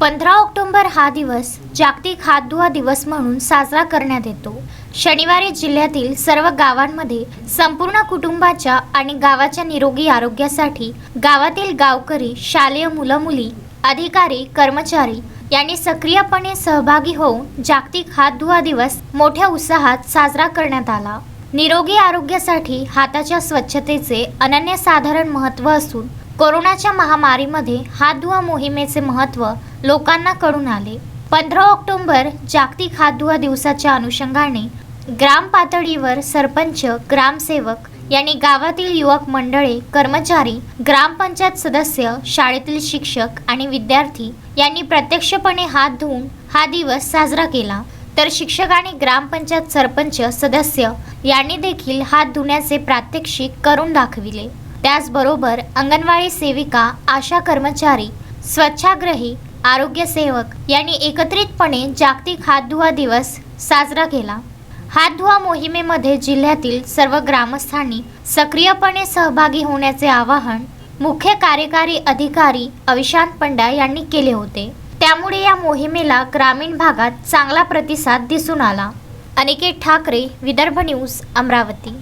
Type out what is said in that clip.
पंधरा ऑक्टोबर हा दिवस जागतिक हात धुवा दिवस म्हणून साजरा करण्यात येतो. शनिवारी जिल्ह्यातील सर्व गावांमध्ये संपूर्ण कुटुंबाच्या आणि गावाच्या निरोगी आरोग्यासाठी गावातील गावकरी शालेय मुलं मुली अधिकारी कर्मचारी यांनी सक्रियपणे सहभागी होऊन जागतिक हात धुवा दिवस मोठ्या उत्साहात साजरा करण्यात आला. निरोगी आरोग्यासाठी हाताच्या स्वच्छतेचे अनन्यसाधारण महत्त्व असून कोरोनाच्या महामारीमध्ये हात धुवा मोहिमेचे महत्त्व लोकांना कळून आले. पंधरा ऑक्टोबर जागतिक हात धुवा दिवसाच्या अनुषंगाने ग्राम पातळीवर सरपंच ग्रामसेवक यांनी गावातील युवक मंडळे कर्मचारी ग्रामपंचायत सदस्य शाळेतील शिक्षक आणि विद्यार्थी यांनी प्रत्यक्षपणे हात धुवून हा दिवस साजरा केला. तर शिक्षक आणि ग्रामपंचायत सरपंच सदस्य यांनी देखील हात धुण्याचे प्रात्यक्षिक करून दाखविले. त्याचबरोबर अंगणवाडी सेविका आशा कर्मचारी स्वच्छाग्रही आरोग्यसेवक यांनी एकत्रितपणे जागतिक हात धुवा दिवस साजरा केला. हात धुवा मोहिमेमध्ये जिल्ह्यातील सर्व ग्रामस्थांनी सक्रियपणे सहभागी होण्याचे आवाहन मुख्य कार्यकारी अधिकारी अविशांत पंडा यांनी केले होते. त्यामुळे या मोहिमेला ग्रामीण भागात चांगला प्रतिसाद दिसून आला. अनिकेत ठाकरे विदर्भ न्यूज अमरावती.